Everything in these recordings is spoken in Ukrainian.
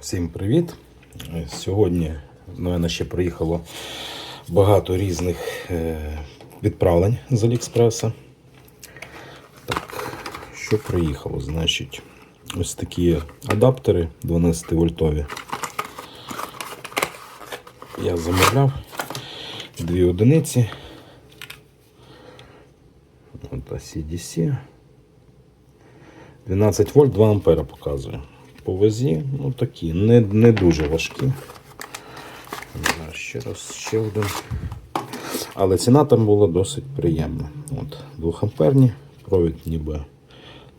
Всім привіт! Сьогодні до мене ще приїхало багато різних е, відправлень з Аліекспреса. Так, що приїхало? Значить, ось такі адаптери 12 вольтові. Я замовляв дві одиниці. От CDC. 12 вольт 2 ампера показує. По вазі, ну такі, не, не дуже важкі. Ще раз, ще один. Але ціна там була досить приємна. От, 2 амперні, провід ніби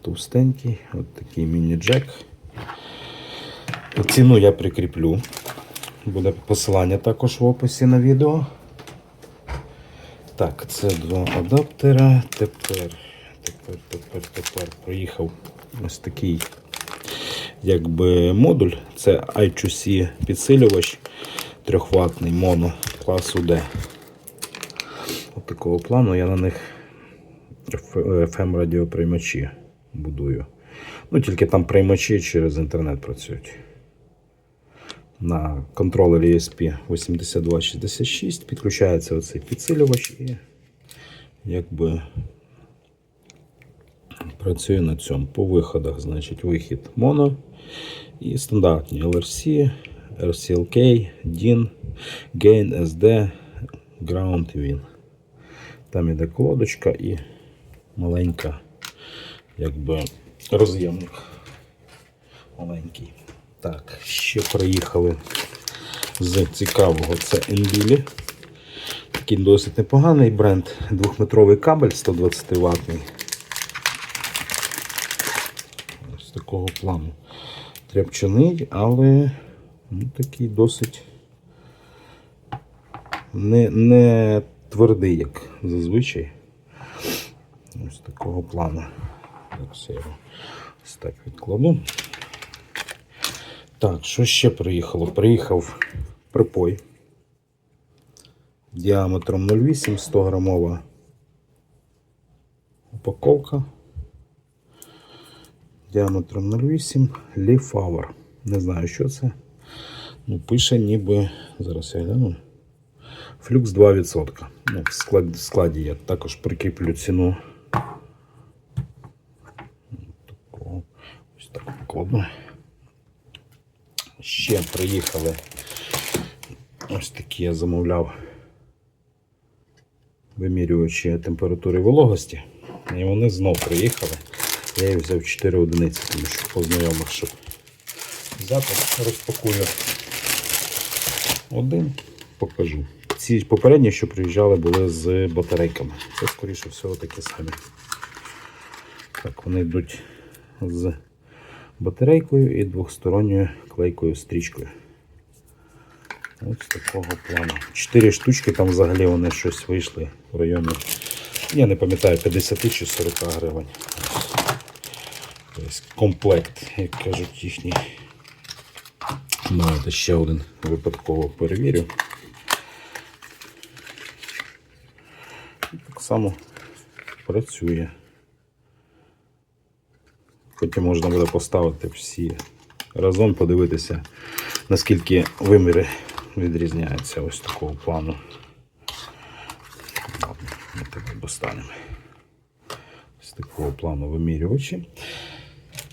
товстенький, от такий міні-джек. Ціну я прикріплю. Буде посилання також в описі на відео. Так, це два адаптера. Тепер, тепер, тепер, тепер приїхав ось такий якби модуль. Це I2C підсилювач 3 ватний моно класу D. От такого плану я на них FM радіоприймачі будую. Ну, тільки там приймачі через інтернет працюють. На контролері ESP 8266 підключається оцей підсилювач і якби працює на цьому. По виходах, значить, вихід моно і стандартні LRC, RCLK, DIN, Gain, SD, Ground Win. Там іде колодочка і маленька, якби роз'ємник. Маленький. Так, ще приїхали з цікавого. Це Enbili. Такий досить непоганий бренд. Двохметровий кабель 120 ватний. Ось такого плану. Тряпчаний, але ну, такий досить не, не твердий, як зазвичай. Ось такого плану. Зараз я його ось так відкладу. Так, що ще приїхало? Приїхав припой діаметром 0,8 100 грамова упаковка. Діаметром 0,8 Leaf Hour. Не знаю, що це. Ну, пише ніби. Зараз я гляну. Флюкс 2%. Ну, в складі, в складі я також прикріплю ціну. Ось так покладу. Ще приїхали. Ось такі я замовляв вимірювачі температури вологості. І вони знов приїхали. Я їх взяв 4 одиниці, тому що по знайомих, щоб взяти, розпакую один, покажу. Ці попередні, що приїжджали, були з батарейками. Це, скоріше всього, такі самі. Так, вони йдуть з батарейкою і двохсторонньою клейкою стрічкою. Ось такого плану. Чотири штучки, там взагалі вони щось вийшли в районі. Я не пам'ятаю, 50 чи 40 гривень. Тобто комплект, як кажуть їхній. Давайте ще один випадково перевірю. Так само працює. Потім можна буде поставити всі разом, подивитися, наскільки виміри відрізняються ось такого плану. Ладно, ми так достанемо. Ось такого плану вимірювачі.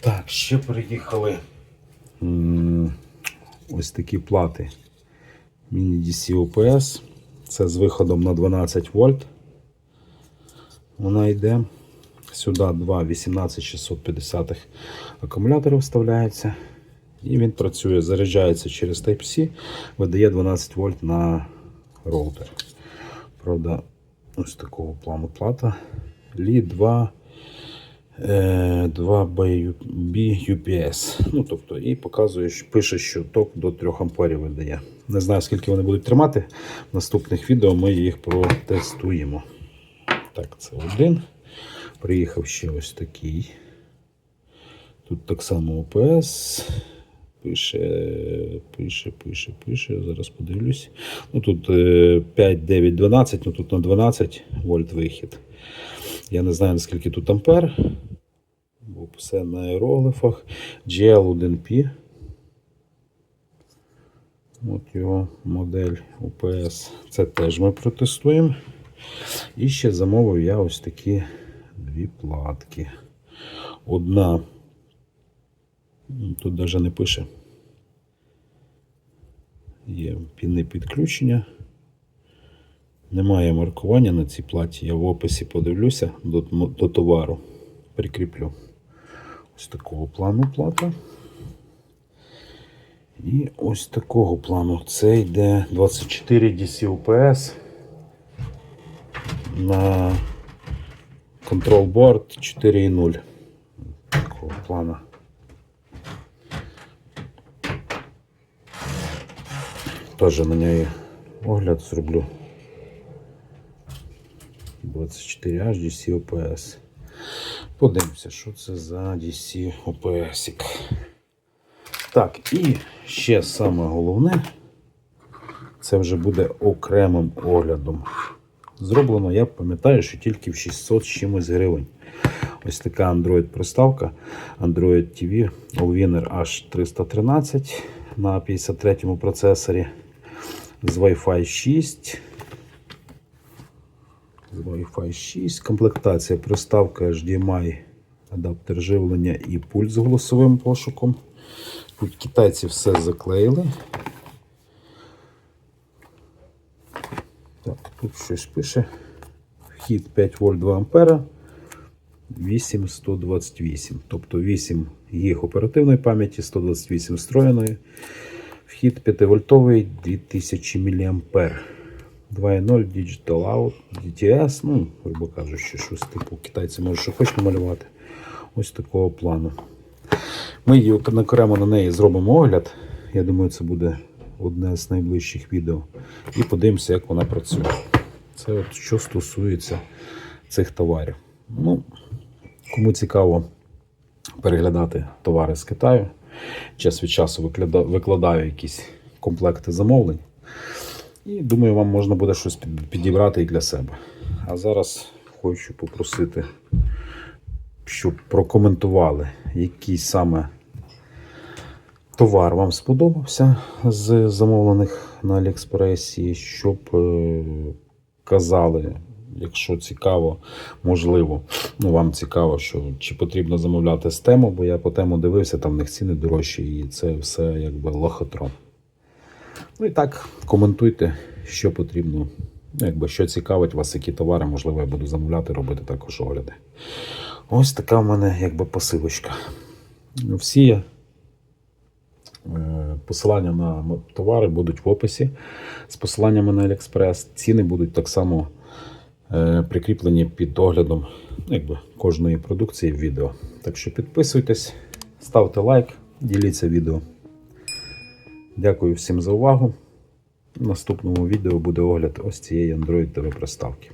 Так, ще приїхали ось такі плати Mini DC OPS. Це з виходом на 12 вольт. Вона йде. Сюди два 18650 акумулятори вставляється. І він працює, заряджається через Type-C, видає 12 вольт на роутер. Правда, ось такого плану плата. Лі 2 е, 2B UPS. Ну, тобто, і показує, пише, що ток до 3 амперів видає. Не знаю, скільки вони будуть тримати. В наступних відео ми їх протестуємо. Так, це один. Приїхав ще ось такий. Тут так само ОПС. Пише, пише, пише, пише. Зараз подивлюсь. Ну тут е, 5, 9, 12, ну тут на 12 вольт вихід. Я не знаю, наскільки тут ампер. Бо все на аероглифах. GL1P. От його модель UPS. Це теж ми протестуємо. І ще замовив я ось такі дві платки. Одна, тут навіть не пише. Є піни підключення. Немає маркування на цій платі. Я в описі подивлюся до, до товару. Прикріплю ось такого плану плата. І ось такого плану. Це йде 24 DC UPS на Control Board 4.0. Такого плану. Теж на неї огляд зроблю. 24 h DC OPS. Подивимося, що це за DC OPS. Так, і ще саме головне, це вже буде окремим оглядом. Зроблено, я пам'ятаю, що тільки в 600 з чимось гривень. Ось така Android приставка Android TV Allwinner H313 на 53 му процесорі з Wi-Fi 6. Wi-Fi 6. Комплектація приставка HDMI, адаптер живлення і пульт з голосовим пошуком. Тут китайці все заклеїли. Так, тут щось пише. Вхід 5 вольт 2 ампера. 8128. Тобто 8 гіг оперативної пам'яті, 128 встроєної. Вхід 5 вольтовий 2000 мА. 2.0 Digital Out, DTS, ну, грубо кажучи, щось типу китайці можуть що хоч намалювати. Ось такого плану. Ми її окремо на неї зробимо огляд. Я думаю, це буде одне з найближчих відео. І подивимося, як вона працює. Це от що стосується цих товарів. Ну, кому цікаво переглядати товари з Китаю, час від часу викладаю якісь комплекти замовлень. І думаю, вам можна буде щось підібрати і для себе. А зараз хочу попросити, щоб прокоментували, який саме товар вам сподобався з замовлених на Аліекспресі, щоб е, казали, якщо цікаво, можливо, ну вам цікаво, що чи потрібно замовляти з тему, бо я по тему дивився, там в них ціни дорожчі, і це все якби лохотрон. Ну і так, коментуйте, що потрібно. Ну, якби що цікавить вас, які товари, можливо, я буду замовляти, робити також огляди. Ось така в мене якби посилочка. Всі е, посилання на товари будуть в описі з посиланнями на AliExpress. Ціни будуть так само е, прикріплені під оглядом якби, кожної продукції в відео. Так що підписуйтесь, ставте лайк, діліться відео. Дякую всім за увагу. В наступному відео буде огляд ось цієї Android TV приставки.